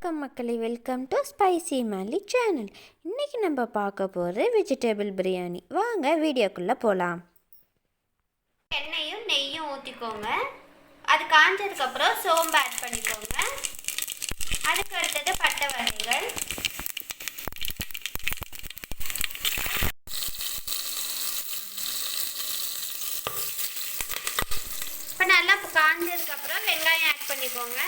வணக்கம் மக்களே welcome to spicy மேலி சேனல் இன்றைக்கி நம்ம பார்க்க போகிறது வெஜிடபிள் பிரியாணி வாங்க வீடியோக்குள்ளே போகலாம் எண்ணெயும் நெய்யும் ஊற்றிக்கோங்க அது காஞ்சதுக்கப்புறம் சோம்பு ஆட் பண்ணிக்கோங்க. அதுக்கு அடுத்தது பட்டை வகைகள். இப்போ நல்லா காஞ்சதுக்கப்புறம் வெங்காயம் ஆட் பண்ணிக்கோங்க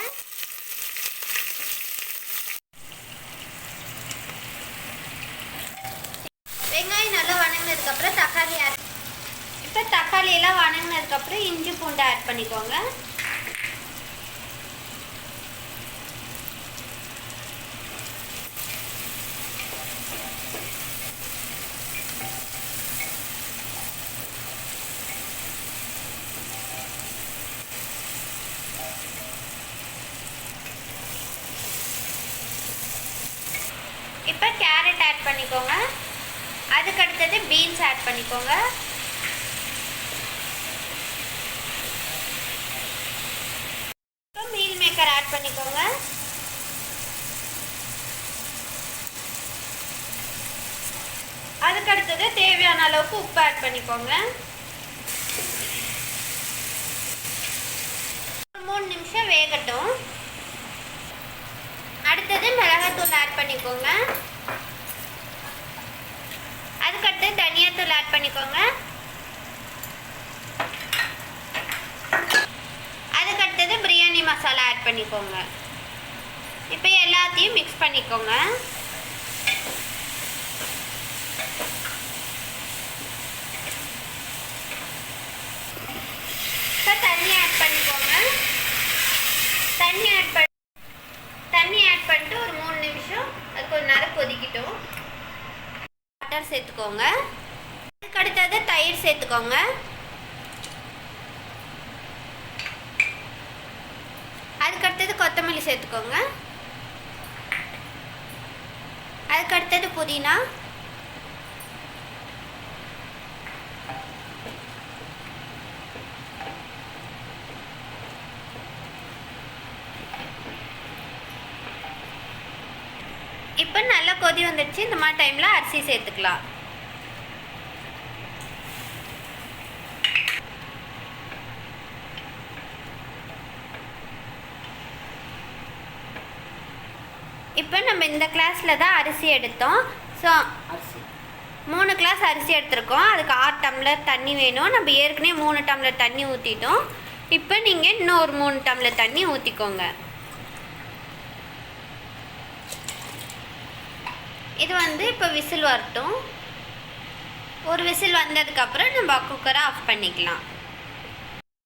வெங்காயம் நல்லா வணங்கினதுக்கப்புறம் தக்காளி ஆட் இப்போ தக்காளி எல்லாம் வணங்கினதுக்கப்புறம் இஞ்சி பூண்டு ஆட் பண்ணிக்கோங்க. இப்போ கேரட் ஆட் பண்ணிக்கோங்க. அதுக்கு அடுத்தது பீன்ஸ் ஆட் பண்ணிக்கோங்க இப்போ மீல் மேக்கர் ஆட் பண்ணிக்கோங்க. அதுக்கு அடுத்தது தேவையான அளவுக்கு உப்பு ஆட் பண்ணிக்கோங்க. ஒரு மூணு நிமிஷம் வேகட்டும். அடுத்தது மிளகாத்தூள் ஆட் பண்ணிக்கோங்க அதுக்கடுத்து தனியாத்தூள் ஆட் பண்ணிக்கோங்க அதுக்கடுத்தது பிரியாணி மசாலா ஆட் பண்ணிக்கோங்க. இப்போ எல்லாத்தையும் மிக்ஸ் பண்ணிக்கோங்க. இப்போ தண்ணி ஆட் பண்ணிக்கோங்க. தண்ணி ஆட் பண்ணி தண்ணி ஆட் பண்ணிட்டு ஒரு மூணு நிமிஷம் அது கொஞ்ச நேரம் கொதிக்கட்டும். பட்டர் சேர்த்துக்கோங்க. அதுக்கடுத்தது தயிர் சேர்த்துக்கோங்க அதுக்கு அடுத்தது கொத்தமல்லி சேர்த்துக்கோங்க. அதுக்கு அடுத்தது புதினா. இப்போ நல்லா கொதி வந்துடுச்சு. இந்த மாதிரி டைமில் அரிசி சேர்த்துக்கலாம். இப்போ நம்ம இந்த கிளாஸில் தான் அரிசி எடுத்தோம். ஸோ மூணு கிளாஸ் அரிசி எடுத்திருக்கோம். அதுக்கு ஆறு டம்ளர் தண்ணி வேணும். நம்ம ஏற்கனவே மூணு டம்ளர் தண்ணி ஊற்றிட்டோம் இப்போ நீங்கள் இன்னும் ஒரு மூணு டம்ளர் தண்ணி ஊற்றிக்கோங்க இது வந்து இப்போ விசில் வரட்டும். ஒரு விசில் வந்ததுக்கப்புறம் நம்ம குக்கரை ஆஃப் பண்ணிக்கலாம்.